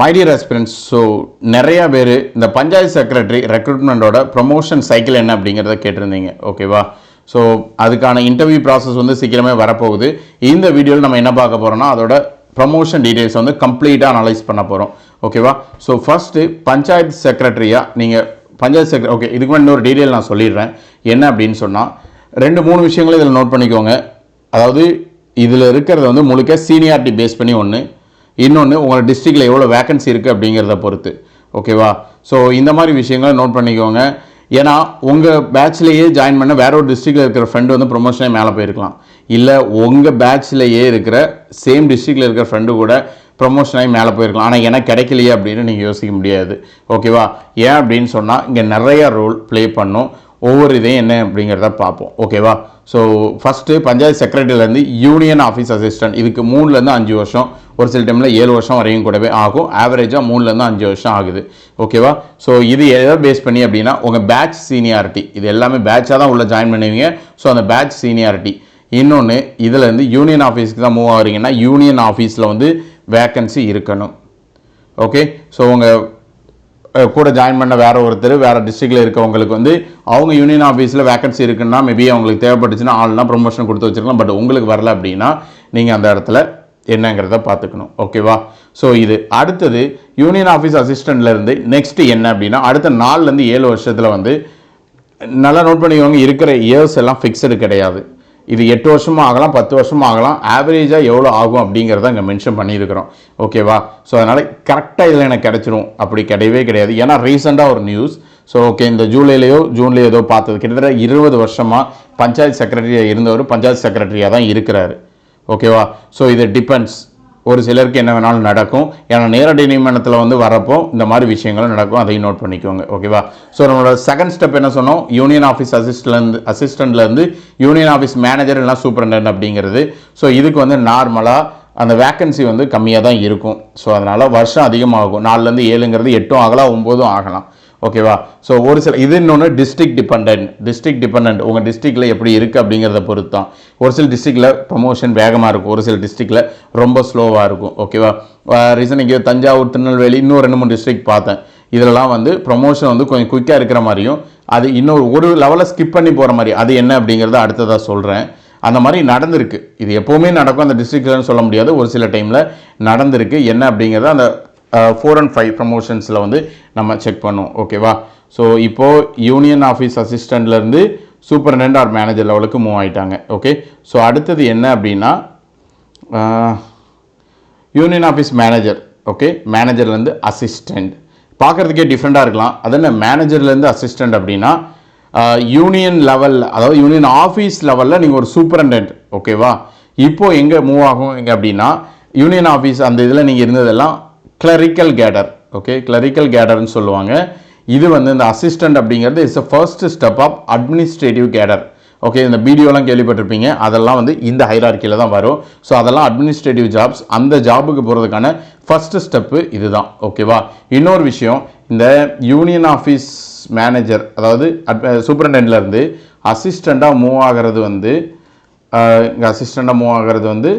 My dear so நிறையா பேர் இந்த பஞ்சாயத்து செக்ரட்டரி ரெக்ரூட்மெண்ட்டோட ப்ரொமோஷன் சைக்கிள் என்ன அப்படிங்கிறத கேட்டிருந்தீங்க. ஓகேவா ஸோ அதுக்கான இன்டர்வியூ ப்ராசஸ் வந்து சீக்கிரமே வரப்போகுது. இந்த வீடியோவில் நம்ம என்ன பார்க்க போகிறோம்னா அதோட ப்ரமோஷன் டீடைல்ஸ் வந்து கம்ப்ளீட்டாக அனலைஸ் பண்ண போகிறோம் ஓகேவா ஸோ ஃபஸ்ட்டு பஞ்சாயத்து செக்ரட்டரியாக நீங்கள் பஞ்சாயத்து செக்ரட்டரி ஓகே இதுக்கு முன்னாடி இன்னொரு டீடைல் நான் சொல்லிடுறேன். என்ன அப்படின்னு சொன்னால் ரெண்டு மூணு விஷயங்களும் இதில் நோட் பண்ணிக்கோங்க. அதாவது இதில் இருக்கிறது வந்து முழுக்க சீனியாரிட்டி பேஸ் பண்ணி ஒன்று இன்னொன்று உங்களோட டிஸ்ட்ரிக்டில் எவ்வளோ வேகன்சி இருக்குது அப்படிங்கிறத பொறுத்து. ஓகேவா ஸோ இந்த மாதிரி விஷயங்களை நோட் பண்ணிக்கோங்க. ஏன்னா உங்கள் பேட்ச்லேயே ஜாயின் பண்ண வேற ஒரு டிஸ்ட்ரிக்டில் இருக்கிற ஃப்ரெண்டு வந்து ப்ரொமோஷனே மேலே போயிருக்கலாம். இல்லை உங்கள் பேட்ச்லேயே இருக்கிற சேம் டிஸ்ட்ரிக்டில் இருக்கிற ஃப்ரெண்டு கூட ப்ரொமோஷன் ஆகி மேலே போயிருக்கலாம். ஆனால் எனக்கு கிடைக்கலையே அப்படின்னு நீங்கள் யோசிக்க முடியாது. ஓகேவா ஏன் அப்படின்னு சொன்னால் இங்கே நிறையா ரோல் ப்ளே பண்ணும். ஒவ்வொரு இதையும் என்ன அப்படிங்கிறத பார்ப்போம். ஓகேவா ஸோ ஃபஸ்ட்டு பஞ்சாயத்து செக்ரட்டரியிலேருந்து யூனியன் ஆஃபீஸ் அசிஸ்டன்ட் இதுக்கு மூணுலேருந்து அஞ்சு வருஷம். ஒரு சில டைமில் ஏழு வருஷம் வரையும் கூடவே ஆகும். ஆவரேஜாக மூணுலேருந்து அஞ்சு வருஷம் ஆகுது. ஓகேவா ஸோ இது எதை பேஸ் பண்ணி அப்படின்னா உங்கள் பேட்ச் சீனியாரிட்டி இது எல்லாமே பேட்சாக தான் உள்ளே ஜாயின் பண்ணுவீங்க. ஸோ அந்த பேட்ச் சீனியாரிட்டி இன்னொன்று இதுலேருந்து யூனியன் ஆஃபீஸ்க்கு தான் மூவ் ஆகுறீங்கன்னா யூனியன் ஆஃபீஸில் வந்து வேக்கன்சி இருக்கணும். ஓகே ஸோ உங்கள் கூட ஜாயின் பண்ண வேறு ஒருத்தர் வேறு டிஸ்ட்ரிக்டில் இருக்கவங்களுக்கு வந்து அவங்க யூனியன் ஆஃபீஸில் வேக்கன்சி இருக்குன்னா மேபி அவங்களுக்கு தேவைப்பட்டுச்சுன்னா ஆள்னா ப்ரொமோஷன் கொடுத்து வச்சுருக்கலாம். பட் உங்களுக்கு வரல அப்படின்னா நீங்கள் அந்த இடத்துல என்னங்கிறத பார்த்துக்கணும். ஓகேவா ஸோ இது அடுத்தது யூனியன் ஆஃபீஸ் அசிஸ்டண்ட்லேருந்து நெக்ஸ்ட்டு என்ன அப்படின்னா அடுத்த நாலுலேருந்து ஏழு வருஷத்தில் வந்து நல்லா நோட் பண்ணிக்கோங்க இருக்கிற இயர்ஸ் எல்லாம் ஃபிக்ஸ்டு கிடையாது. இது எட்டு வருஷமும் ஆகலாம் பத்து வருஷமும் ஆகலாம் ஆவரேஜாக எவ்வளோ ஆகும் அப்படிங்கிறத இங்கே மென்ஷன் பண்ணியிருக்கிறோம். ஓகேவா ஸோ அதனால் கரெக்டாக இதில் எனக்கு கிடச்சிரும். அப்படி கிடையவே கிடையாது. ஏன்னா ரீசெண்டாக ஒரு நியூஸ் ஸோ ஓகே இந்த ஜூலைலேயோ ஜூன்லேயோ ஏதோ பார்த்தது. கிட்டத்தட்ட இருபது வருஷமாக பஞ்சாயத்து செக்ரட்டரியாக இருந்தவர் பஞ்சாயத்து செக்ரட்டரியாக தான் இருக்கிறாரு. ஓகேவா? ஸோ இது டிபெண்ட்ஸ் ஒரு சிலருக்கு என்ன வேணாலும் நடக்கும். ஏன்னா நேரடி நியமனத்தில் வந்து வரப்போ இந்த மாதிரி விஷயங்களும் நடக்கும். அதையும் நோட் பண்ணிக்கோங்க. ஓகேவா? ஸோ நம்மளோட செகண்ட் ஸ்டெப் என்ன சொன்னோம்? யூனியன் ஆஃபீஸ் அசிஸ்ட்லேருந்து அசிஸ்டண்ட்லேருந்து யூனியன் ஆஃபீஸ் மேனேஜர் இல்லைனா சூப்பரண்டன் அப்படிங்கிறது. ஸோ இதுக்கு வந்து நார்மலாக அந்த வேக்கன்சி வந்து கம்மியாக தான் இருக்கும். ஸோ அதனால் வருஷம் அதிகமாகும். நாலுலேருந்து ஏழுங்கிறது எட்டும் ஆகலாம் ஒம்போதும் ஆகலாம். ஓகேவா ஸோ ஒரு சில இது இன்னொன்று டிஸ்ட்ரிக்ட் டிபெண்ட் டிஸ்ட்ரிக்ட் டிபெண்ட் உங்கள் டிஸ்ட்ரிக்டில் எப்படி இருக்குது அப்படிங்கிறத பொறுத்து தான் ஒரு சில டிஸ்ட்ரிக்டில் ப்ரமோஷன் வேகமாக இருக்கும். ஒரு சில டிஸ்ட்ரிக்டில் ரொம்ப ஸ்லோவாக இருக்கும். ஓகேவா ரீசன் இங்கே தஞ்சாவூர் திருநெல்வேலி இன்னும் ரெண்டு மூணு டிஸ்ட்ரிக்ட் பார்த்தேன். இதிலலாம் வந்து ப்ரொமோஷன் வந்து கொஞ்சம் குயிக்காக இருக்கிற மாதிரியும் அது இன்னொரு ஒரு லெவலில் ஸ்கிப் பண்ணி போகிற மாதிரி அது என்ன அப்படிங்கிறத அடுத்ததாக சொல்கிறேன் அந்த மாதிரி நடந்திருக்கு. இது எப்போவுமே நடக்கும். அந்த டிஸ்ட்ரிக்ட்லன்னு சொல்ல முடியாது. ஒரு சில டைமில் நடந்திருக்கு. என்ன அப்படிங்கிறத அந்த ஃபோர் அண்ட் ஃபைவ் ப்ரமோஷன்ஸில் வந்து நம்ம செக் பண்ணுவோம் ஓகேவா ஸோ இப்போது யூனியன் ஆஃபீஸ் அசிஸ்டண்ட்லேருந்து சூப்பரண்டென்ட் ஆர் மேனேஜர் லெவலுக்கு மூவ் ஆகிட்டாங்க ஓகே ஸோ அடுத்தது என்ன அப்படின்னா யூனியன் ஆஃபீஸ் மேனேஜர் ஓகே மேனேஜர்லேருந்து அசிஸ்டண்ட் பார்க்குறதுக்கே டிஃப்ரெண்ட்டாக இருக்கலாம். அது என்ன மேனேஜர்லேருந்து அசிஸ்டண்ட் அப்படின்னா uh, யூனியன் லெவலில் அதாவது யூனியன் ஆஃபீஸ் லெவலில் நீங்கள் ஒரு சூப்பரண்டென்ட் ஓகேவா இப்போ எங்கே மூவ் ஆகும்? எங்கே அப்படின்னா யூனியன் ஆஃபீஸ் அந்த இதில் நீங்கள் இருந்ததெல்லாம் கிளரிக்கல் கேடர் ஓகே கிளரிக்கல் கேடர்னு சொல்லுவாங்க. இது வந்து இந்த அசிஸ்டன்ட் அப்படிங்கிறது is a first step of administrative cadre okay இந்த பிடிஓலாம் கேள்விப்பட்டிருப்பீங்க. அதெல்லாம் வந்து இந்த ஹைரார்க்கியில் தான் வரும். ஸோ அதெல்லாம் அட்மினிஸ்ட்ரேட்டிவ் ஜாப்ஸ் அந்த ஜாபுக்கு போகிறதுக்கான ஃபர்ஸ்ட் ஸ்டெப்பு இதுதான். ஓகேவா இன்னொரு விஷயம். இந்த யூனியன் ஆஃபீஸ் மேனேஜர் அதாவது சூப்பரண்டென்ட்லேருந்து அசிஸ்டண்ட்டாக மூவ் ஆகிறது வந்து இங்கே அசிஸ்டண்ட்டாக மூவ் ஆகிறது வந்து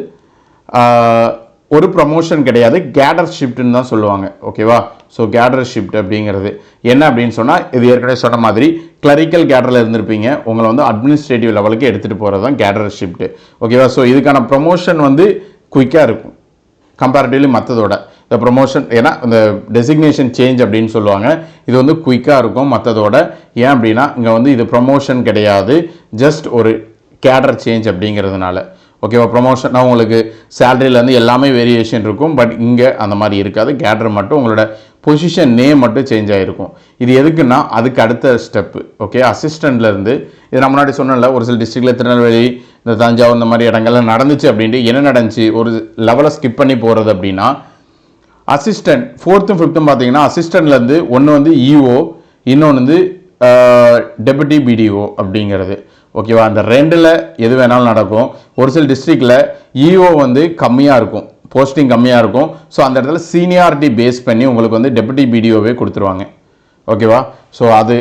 ஒரு ப்ரமோஷன் கிடையாது கேடர் ஷிஃப்ட்னு தான் சொல்லுவாங்க. ஓகேவா ஸோ கேடர் ஷிஃப்ட் அப்படிங்கிறது. என்ன அப்படின்னு சொன்னால் இது ஏற்கனவே சொன்ன மாதிரி கிளரிக்கல் கேடரில் இருந்திருப்பீங்க. உங்களை வந்து அட்மினிஸ்ட்ரேட்டிவ் லெவலுக்கு எடுத்துகிட்டு போகிறது தான் கேடர் ஷிஃப்ட் ஓகேவா ஸோ இதுக்கான ப்ரமோஷன் வந்து குயிக்காக இருக்கும். கம்பேரிட்டிவ்லி மற்றதோட இந்த ப்ரொமோஷன் ஏன்னா இந்த டெசிக்னேஷன் சேஞ்ச் அப்படின்னு சொல்லுவாங்க. இது வந்து குயிக்காக இருக்கும் மற்றதோட ஏன் அப்படின்னா இங்கே வந்து இது ப்ரொமோஷன் கிடையாது. ஜஸ்ட் ஒரு கேடர் சேஞ்ச் அப்படிங்கிறதுனால. ஓகேவா ப்ரொமோஷனாக உங்களுக்கு சேலரியிலேருந்து எல்லாமே வேரியேஷன் இருக்கும் பட் இங்கே அந்த மாதிரி இருக்காது. கேட்ரு மட்டும் உங்களோட பொசிஷன் நேம் மட்டும் சேஞ்ச் ஆகிருக்கும் இது எதுக்குன்னா அதுக்கு அடுத்த ஸ்டெப்பு ஓகே அசிஸ்டண்ட்லேருந்து இது நான் முன்னாடி சொன்னல ஒரு சில டிஸ்ட்ரிக்டில் திருநெல்வேலி இந்த தஞ்சாவூர் இந்த மாதிரி இடங்கள்லாம் நடந்துச்சு அப்படின்ட்டு என்ன நடந்துச்சு? ஒரு லெவலை ஸ்கிப் பண்ணி போகிறது அப்படின்னா அசிஸ்டன்ட் ஃபோர்த்தும் ஃபிஃப்த்தும் பார்த்தீங்கன்னா அசிஸ்டண்ட்லேருந்து ஒன்று வந்து இஓ இன்னொன்று வந்து டெபுட்டி பிடிஓ அப்படிங்கிறது. ஓகேவா? அந்த ரெண்டில் எது வேணாலும் நடக்கும். ஒரு சில டிஸ்ட்ரிக்டில் இஓ வந்து கம்மியாக இருக்கும். போஸ்டிங் கம்மியாக இருக்கும். ஸோ அந்த இடத்துல சீனியாரிட்டி பேஸ் பண்ணி உங்களுக்கு வந்து டெபுட்டி பிடிஓவே கொடுத்துருவாங்க. ஓகேவா? ஸோ அது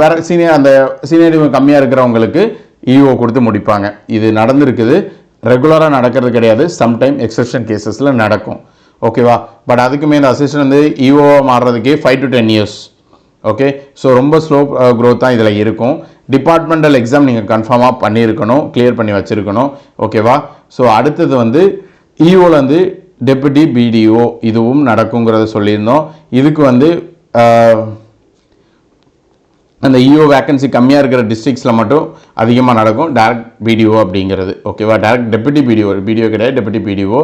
வேறு சீனியர் அந்த சீனியரிட்டி கம்மியாக இருக்கிறவங்களுக்கு இஓ கொடுத்து முடிப்பாங்க. இது நடந்திருக்குது. ரெகுலராக நடக்கிறது கிடையாது. சம்டைம் எக்ஸப்ஷன் கேசஸில் நடக்கும். ஓகேவா? பட் அதுக்குமே இந்த அசிஸ்டன்ட் வந்து e இஓவாக மாறுறதுக்கே five to ten years okay so ரொம்ப ஸ்லோ க்ரோத் uh, தான் இதில் இருக்கும். டிபார்ட்மெண்டல் எக்ஸாம் நீங்கள் கன்ஃபார்மாக பண்ணியிருக்கணும். கிளியர் பண்ணி வச்சுருக்கணும். ஓகேவா ஸோ அடுத்தது வந்து இஓவில் வந்து டெபுட்டி பிடிஓ இதுவும் நடக்குங்கிறத சொல்லியிருந்தோம். இதுக்கு வந்து uh, அந்த இஓ வேக்கன்சி கம்மியாக இருக்கிற டிஸ்ட்ரிக்ஸில் மட்டும் அதிகமாக நடக்கும். டேரக்ட் பிடிஓ அப்படிங்கிறது. ஓகேவா டேரக்ட் டெபுட்டி பிடிஓ பிடிஓ கிடையாது டெபுட்டி பிடிஓ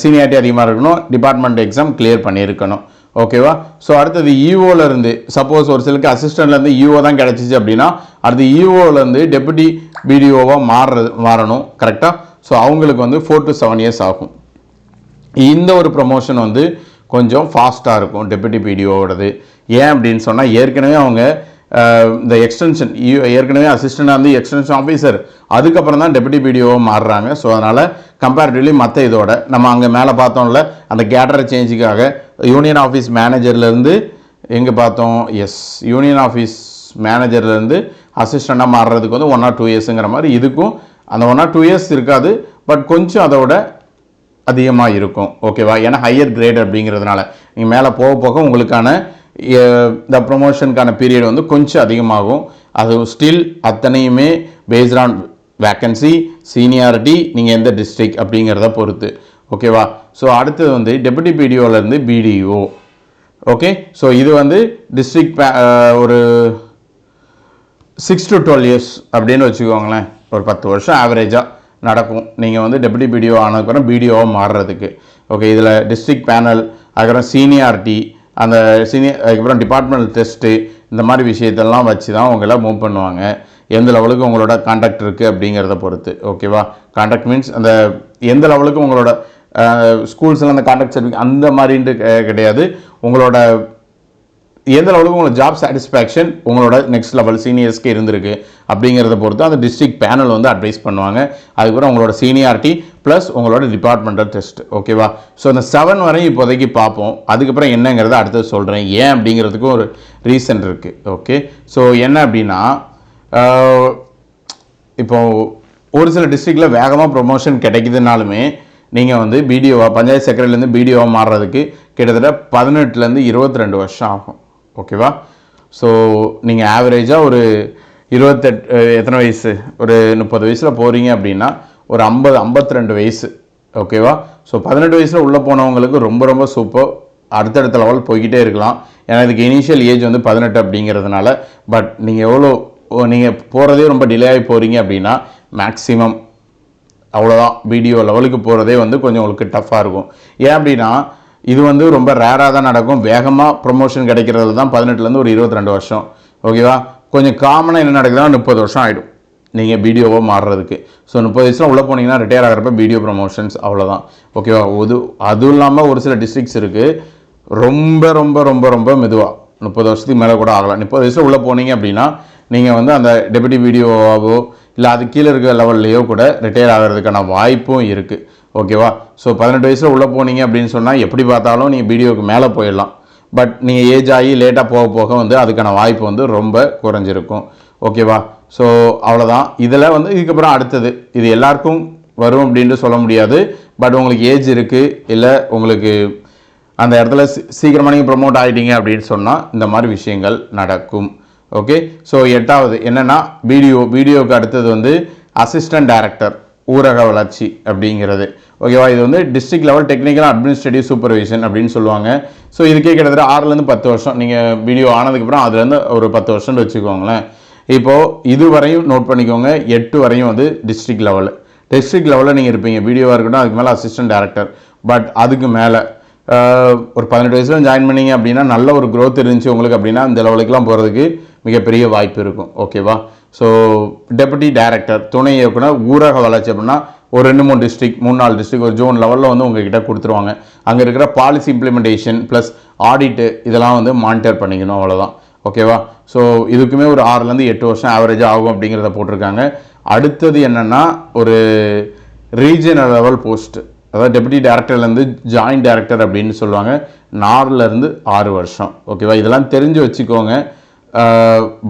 சீனியாரிட்டி அதிகமாக இருக்கணும். டிபார்ட்மெண்ட் எக்ஸாம் கிளியர் பண்ணியிருக்கணும். ஓகேவா ஸோ அடுத்தது இஓலேருந்து சப்போஸ் ஒரு சிலருக்கு அசிஸ்டன்ட்லேருந்து இஓ தான் கிடச்சிச்சு அப்படின்னா அடுத்து இஓலேருந்து டெபுட்டி பிடிஓவாக மாறுறது மாறணும் கரெக்டாக ஸோ அவங்களுக்கு வந்து ஃபோர் டு செவன் இயர்ஸ் ஆகும். இந்த ஒரு ப்ரொமோஷன் வந்து கொஞ்சம் ஃபாஸ்ட்டாக இருக்கும் டெபுட்டி பிடிஓவோடது ஏன் அப்படின்னு சொன்னால் ஏற்கனவே அவங்க இந்த எக்ஸ்டென்ஷன் ஏற்கனவே அசிஸ்டண்டாக வந்து எக்ஸ்டென்ஷன் ஆஃபீஸர் அதுக்கப்புறம் தான் டெபுட்டி பிடிஓ மாறுறாங்க. ஸோ அதனால் கம்பேரிட்டிவ்லி மற்ற இதோட நம்ம அங்கே மேலே பார்த்தோம்ல அந்த கேட்டர் சேஞ்சுக்காக யூனியன் ஆஃபீஸ் மேனேஜர்லேருந்து எங்கே பார்த்தோம்? எஸ் யூனியன் ஆஃபீஸ் மேனேஜர்லேருந்து அசிஸ்டண்ட்டாக மாறுறதுக்கு வந்து ஒன் ஆர் டூ இயர்ஸுங்கிற மாதிரி இதுக்கும் அந்த ஒன் ஆர் டூ இயர்ஸ் இருக்காது பட் கொஞ்சம் அதோட அதிகமாக இருக்கும். ஓகேவா ஏன்னா ஹையர் கிரேட் அப்படிங்கிறதுனால நீங்கள் மேலே போக போக உங்களுக்கான இந்த ப்ரொமோஷனுக்கான பீரியட் வந்து கொஞ்சம் அதிகமாகும். அது ஸ்டில் அத்தனையுமே பேஸ்ட் ஆன் வேக்கன்சி சீனியாரிட்டி நீங்கள் எந்த டிஸ்ட்ரிக்ட் அப்படிங்கிறத பொறுத்து. ஓகேவா ஸோ அடுத்தது வந்து டெபுட்டி பிடிஓலேருந்து பிடிஓ ஓகே ஸோ இது வந்து டிஸ்ட்ரிக்ட் ஒரு சிக்ஸ் டு டுவெல் இயர்ஸ் அப்படின்னு வச்சுக்கோங்களேன். ஒரு பத்து வருஷம் ஆவரேஜாக நடக்கும். நீங்கள் வந்து டெபுட்டி பிடிஓ ஆனதுக்கப்புறம் பிடிஓவாக மாறுறதுக்கு. ஓகே இதில் டிஸ்ட்ரிக்ட் பேனல் அதுக்கப்புறம் சீனியாரிட்டி அந்த சீனியர் அதுக்கப்புறம் டிபார்ட்மெண்டல் டெஸ்ட்டு இந்த மாதிரி விஷயத்தெல்லாம் வச்சு தான் உங்களை மூவ் பண்ணுவாங்க. எந்த லெவலுக்கு உங்களோட காண்டாக்ட் இருக்குது அப்படிங்கிறத பொறுத்து ஓகேவா காண்டாக்ட் மீன்ஸ் அந்த எந்த லெவலுக்கு உங்களோட ஸ்கூல்ஸில் அந்த காண்டாக்ட் சர்டிஃபிகேட் அந்த மாதிரின்ட்டு கிடையாது. உங்களோட எந்த லெவலுக்கு உங்களுக்கு ஜாப் சாட்டிஸ்ஃபேக்ஷன் உங்களோட நெக்ஸ்ட் லெவல் சீனியர்ஸ்க்கு இருந்திருக்கு அப்படிங்கிறத பொறுத்து அந்த டிஸ்ட்ரிக்ட் பேனல் வந்து அட்வைஸ் பண்ணுவாங்க. அதுக்கப்புறம் உங்களோட சீனியாரிட்டி ப்ளஸ் உங்களோட டிபார்ட்மெண்டல் டெஸ்ட் ஓகேவா ஸோ இந்த செவன் வரையும் இப்போதைக்கு பார்ப்போம். அதுக்கப்புறம் என்னங்கிறத அடுத்தது சொல்கிறேன் ஏன் அப்படிங்கிறதுக்கும் ஒரு ரீசன் இருக்குது ஓகே ஸோ என்ன அப்படின்னா இப்போது ஒரு சில டிஸ்ட்ரிக்டில் வேகமாக ப்ரொமோஷன் கிடைக்குதுனாலுமே நீங்கள் வந்து பிடிஓவாக பஞ்சாயத்து செக்ரட்டரிலேருந்து பிடிஓவாக மாறுறதுக்கு கிட்டத்தட்ட பதினெட்டுலேருந்து இருபத்தி ரெண்டு வருஷம் ஆகும். ஓகேவா? ஸோ நீங்கள் ஆவரேஜாக ஒரு இருபத்தெட்டு எத்தனை வயசு? ஒரு முப்பது வயசில் போகிறீங்க அப்படின்னா ஒரு ஐம்பது ஐம்பத்தி ரெண்டு வயசு. ஓகேவா? ஸோ பதினெட்டு வயசில் உள்ளே போனவங்களுக்கு ரொம்ப ரொம்ப சூப்பர் அடுத்தடுத்த லெவல் போய்கிட்டே இருக்கலாம். ஏன்னா இதுக்கு இனிஷியல் ஏஜ் வந்து பதினெட்டு அப்படிங்கிறதுனால பட் நீங்கள் எவ்வளோ நீங்கள் போகிறதே ரொம்ப டிலே ஆகி போகிறீங்க அப்படின்னா மேக்ஸிமம் அவ்வளோதான் வீடியோ லெவலுக்கு போகிறதே வந்து கொஞ்சம் உங்களுக்கு டஃப்பாக இருக்கும். ஏன் அப்படின்னா இது வந்து ரொம்ப ரேராக தான் நடக்கும். வேகமாக ப்ரொமோஷன் கிடைக்கிறது தான் பதினெட்டுலேருந்து ஒரு இருபத்தி ரெண்டு வருஷம் ஓகேவா கொஞ்சம் காமனாக என்ன நடக்குதுன்னா முப்பது வருஷம் ஆகிடும் நீங்கள் பிடிஓவாக மாறுறதுக்கு. ஸோ முப்பது வயசில் உள்ளே போனீங்கன்னா ரிட்டையர் ஆகிறப்ப பிடிஓ ப்ரொமோஷன்ஸ் அவ்வளோதான் ஓகேவா அது அதுவும் இல்லாமல் ஒரு சில டிஸ்ட்ரிக்ஸ் இருக்குது ரொம்ப ரொம்ப ரொம்ப ரொம்ப மெதுவாக முப்பது வருஷத்துக்கு மேலே கூட ஆகலாம் முப்பது வயசில் உள்ளே போனீங்க அப்படின்னா நீங்கள் வந்து அந்த டெபுட்டி வீடியோவாவோ இல்லை அது கீழே இருக்கிற லெவல்லையோ கூட ரிட்டையர் ஆகிறதுக்கான வாய்ப்பும் இருக்குது ஓகேவா? ஸோ பதினெட்டு வயசில் உள்ளே போனீங்க அப்படின்னு சொன்னால் எப்படி பார்த்தாலும் நீங்கள் பிடிஓக்கு மேலே போயிடலாம். பட் நீங்கள் ஏஜ் ஆகி லேட்டாக போக போக வந்து அதுக்கான வாய்ப்பு வந்து ரொம்ப குறைஞ்சிருக்கும். ஓகேவா? ஸோ அவ்வளோதான் இதில் வந்து இதுக்கப்புறம் அடுத்தது. இது எல்லாருக்கும் வரும் அப்படின்ட்டு சொல்ல முடியாது. பட் உங்களுக்கு ஏஜ் இருக்குது இல்லை உங்களுக்கு அந்த இடத்துல சீக்கிரமாக நீங்கள் ப்ரொமோட் ஆகிட்டீங்க அப்படின்னு சொன்னால் இந்த மாதிரி விஷயங்கள் நடக்கும். ஓகே ஸோ எட்டாவது என்னென்னா வீடியோ வீடியோவுக்கு அடுத்தது வந்து அசிஸ்டன்ட் டேரக்டர் ஊரக வளர்ச்சி அப்படிங்கிறது. ஓகேவா? இது வந்து district level technical administrative supervision அப்படின்னு சொல்லுவாங்க. ஸோ இதுக்கே கிட்டத்தட்ட ஆறுலேருந்து பத்து வருஷம். நீங்கள் வீடியோ ஆனதுக்கப்புறம் அதுலேருந்து ஒரு பத்து வருஷம்னு வச்சுக்கோங்களேன். இப்போது இது வரையும் நோட் பண்ணிக்கோங்க. எட்டு வரையும் வந்து டிஸ்ட்ரிக்ட் லெவல் டிஸ்ட்ரிக்ட் லெவலில் நீங்கள் இருப்பீங்க. வீடியோவாக இருக்கட்டும் அதுக்கு மேலே அசிஸ்டன்ட் டேரக்டர் பட் அதுக்கு மேலே ஒரு பதினெட்டு வயசுல ஜாயின் பண்ணீங்க அப்படின்னா நல்ல ஒரு க்ரோத் இருந்துச்சு உங்களுக்கு அப்படின்னா இந்த லெவலுக்குலாம் போகிறதுக்கு மிகப்பெரிய வாய்ப்பு இருக்கும். ஓகேவா ஸோ டெபுட்டி டைரக்டர் துணை இயக்குனர் ஊரக வளர்ச்சி அப்படின்னா ஒரு ரெண்டு மூணு டிஸ்ட்ரிக் மூணு நாலு டிஸ்ட்ரிக் ஒரு ஜோன் லெவலில் வந்து உங்ககிட்ட கொடுத்துருவாங்க. அங்கே இருக்கிற பாலிசி இம்ப்ளிமெண்டேஷன் ப்ளஸ் ஆடிட்டு இதெல்லாம் வந்து மானிட்டர் பண்ணிக்கணும் அவ்வளோதான் ஓகேவா ஸோ இதுக்குமே ஒரு ஆறுலேருந்து எட்டு வருஷம் ஆவரேஜாக ஆகும் அப்படிங்கிறத போட்டிருக்காங்க. அடுத்தது என்னென்னா ஒரு ரீஜனல் லெவல் போஸ்ட்டு அதாவது டெபுட்டி டேரக்டர்லேருந்து ஜாயின்ட் டேரக்டர் அப்படின்னு சொல்லுவாங்க. நாலுலேருந்து ஆறு வருஷம். ஓகேவா இதெல்லாம் தெரிஞ்சு வச்சுக்கோங்க.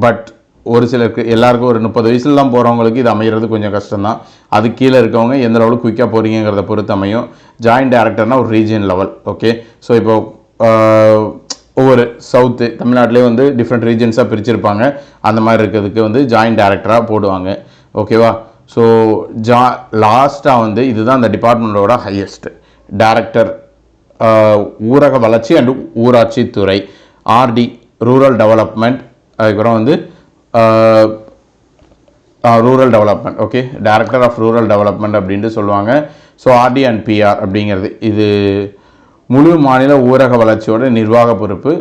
பட் ஒரு சிலருக்கு எல்லாருக்கும் ஒரு முப்பது வயசுலலாம் போகிறவங்களுக்கு இது அமைகிறது கொஞ்சம் கஷ்டம்தான். அது கீழே இருக்கவங்க எந்த லெவலுக்கு குயிக்காக போகிறீங்கிறத பொறுத்து அமையும். ஜாயின்ட் டேரக்டர்னா ஒரு ரீஜியன் லெவல் ஓகே ஸோ இப்போ ஒவ்வொரு சவுத்து தமிழ்நாட்டிலே வந்து டிஃப்ரெண்ட் ரீஜன்ஸாக பிரிச்சிருப்பாங்க. அந்த மாதிரி இருக்கிறதுக்கு வந்து ஜாயின்ட் டேரக்டராக போடுவாங்க. ஓகேவா ஸோ ஜா லாஸ்ட்டாக வந்து இதுதான் அந்த டிபார்ட்மெண்ட்டோட ஹையஸ்ட் டைரக்டர் ஊரக வளர்ச்சி அண்ட் ஊராட்சி துறை. ஆர்டி ரூரல் டெவலப்மெண்ட் அதுக்கப்புறம் வந்து rural development okay director of rural development அப்படின்ட்டு சொல்லுவாங்க. ஸோ ஆர்டி அண்ட் பிஆர் அப்படிங்கிறது. இது முழு மாநில ஊரக வளர்ச்சியோட நிர்வாக பொறுப்பு.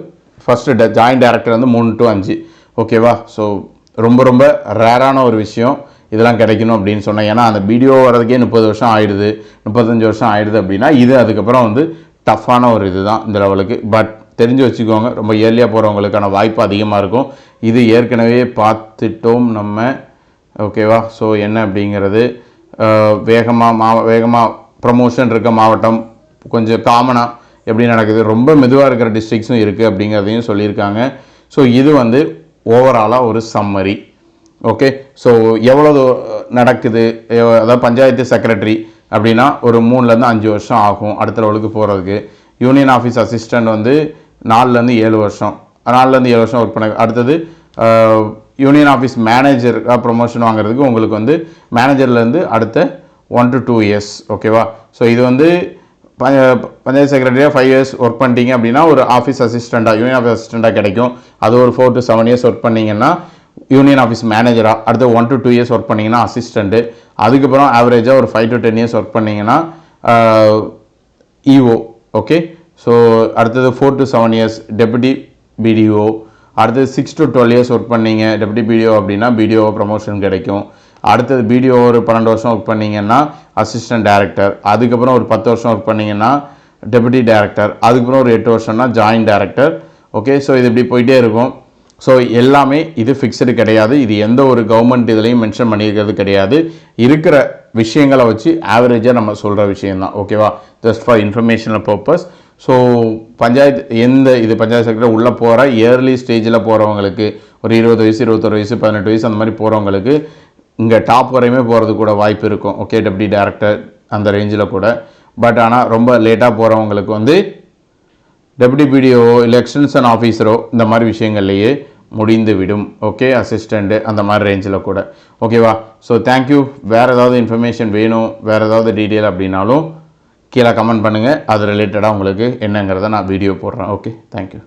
ஃபஸ்ட்டு ஜாயின்ட் டைரக்டர் வந்து மூணு டு அஞ்சு ஓகேவா ஸோ ரொம்ப ரொம்ப ரேரான ஒரு விஷயம். இதெல்லாம் கிடைக்கணும் அப்படின்னு சொன்னேன். ஏன்னா அந்த வீடியோ வரதுக்கே முப்பது வருஷம் ஆயிடுது. முப்பத்தஞ்சு வருஷம் ஆயிடுது அப்படின்னா இது அதுக்கப்புறம் வந்து டஃப்பான ஒரு இதுதான் இந்த லெவலுக்கு. பட் தெரிஞ்சு வச்சுக்கோங்க ரொம்ப ஏர்லியாக போகிறவங்களுக்கான வாய்ப்பு அதிகமாக இருக்கும். இது ஏற்கனவே பார்த்துட்டோம் நம்ம. ஓகேவா ஸோ என்ன அப்படிங்கிறது வேகமாக மா வேகமாக ப்ரமோஷன் இருக்க மாவட்டம் கொஞ்சம் காமனாக எப்படி நடக்குது ரொம்ப மெதுவாக இருக்கிற டிஸ்ட்ரிக்ஸும் இருக்குது அப்படிங்கிறதையும் சொல்லியிருக்காங்க. ஸோ இது வந்து ஓவராலாக ஒரு சம்மரி ஓகே ஸோ எவ்வளோ நடக்குது? அதாவது பஞ்சாயத்து செக்ரட்டரி அப்படின்னா ஒரு மூணுலேருந்து அஞ்சு வருஷம் ஆகும் அடுத்த லெவலுக்கு போகிறதுக்கு யூனியன் ஆஃபீஸ் அசிஸ்டண்ட் வந்து நாலுலேருந்து ஏழு வருஷம். நாலுலேருந்து ஏழு வருஷம் ஒர்க் பண்ண அடுத்தது யூனியன் ஆஃபீஸ் மேனேஜருக்காக ப்ரொமோஷன் வாங்குறதுக்கு உங்களுக்கு வந்து மேனேஜர்லேருந்து அடுத்த ஒன் டு டூ இயர்ஸ் ஓகேவா ஸோ இது வந்து ப- பஞ்சாயத்து செக்ரட்டரியாக ஃபைவ் இயர்ஸ் ஒர்க் பண்ணிட்டீங்க அப்படின்னா ஒரு ஆஃபீஸ் அசிஸ்டண்ட்டாக யூனியன் ஆஃபீஸ் அசிஸ்டண்ட்டாக கிடைக்கும். அது ஒரு four to seven years work பண்ணீங்கன்னா யூனியன் ஆஃபீஸ் மேனேஜராக அடுத்து one to two years work பண்ணிங்கன்னா அசிஸ்டண்ட்டு அதுக்கப்புறம் ஆவரேஜாக ஒரு five to ten years work பண்ணீங்கன்னா இஓ ஓகே ஸோ அடுத்தது four to seven years deputy BDO அடுத்தது six to twelve years work பண்ணீங்க டெபுட்டி பிடிஓ அப்படின்னா பிடிஓ ப்ரமோஷன் கிடைக்கும். அடுத்தது பிடிஓ ஒரு பன்னெண்டு வருஷம் ஒர்க் பண்ணிங்கன்னா அசிஸ்டன்ட் டேரக்டர் அதுக்கப்புறம் ஒரு பத்து வருஷம் ஒர்க் பண்ணிங்கன்னா டெபுட்டி டேரக்டர் அதுக்கப்புறம் ஒரு எட்டு வருஷம்னா ஜாயின்ட் டேரக்டர் ஓகே ஸோ இது இப்படி போயிட்டே இருக்கும். ஸோ எல்லாமே இது ஃபிக்ஸ்டு கிடையாது. இது எந்த ஒரு கவர்மெண்ட் இதுலையும் மென்ஷன் பண்ணியிருக்கிறது கிடையாது. இருக்கிற விஷயங்களை வச்சு ஆவரேஜாக நம்ம சொல்கிற விஷயந்தான் ஓகேவா just for informational purpose so panchayat எந்த இது பஞ்சாயத்து செக்ரட்டரி உள்ளே போகிற இயர்லி ஸ்டேஜில் போகிறவங்களுக்கு ஒரு இருபது வயசு இருபத்தொரு வயசு பதினெட்டு வயசு அந்த மாதிரி போகிறவங்களுக்கு இங்கே டாப் வரையுமே போகிறது கூட வாய்ப்பு இருக்கும். ஓகே டெப்டி டேரக்டர் அந்த ரேஞ்சில் கூட. பட் ஆனால் ரொம்ப லேட்டாக போகிறவங்களுக்கு வந்து டெப்டி பிடிஓ இல்லை எக்ஸ்டென்ஷன் ஆஃபீஸரோ இந்த மாதிரி விஷயங்கள்லையே முடிந்து விடும் ஓகே அசிஸ்டண்ட்டு அந்த மாதிரி ரேஞ்சில் கூட. ஓகேவா ஸோ தேங்க்யூ வேறு ஏதாவது இன்ஃபர்மேஷன் வேணும் வேறு ஏதாவது டீட்டெயில் அப்படின்னாலும் கீழே கமெண்ட் பண்ணுங்கள் அது ரிலேட்டடாக உங்களுக்கு என்னங்கிறத நான் வீடியோ போடுறேன். Okay thank you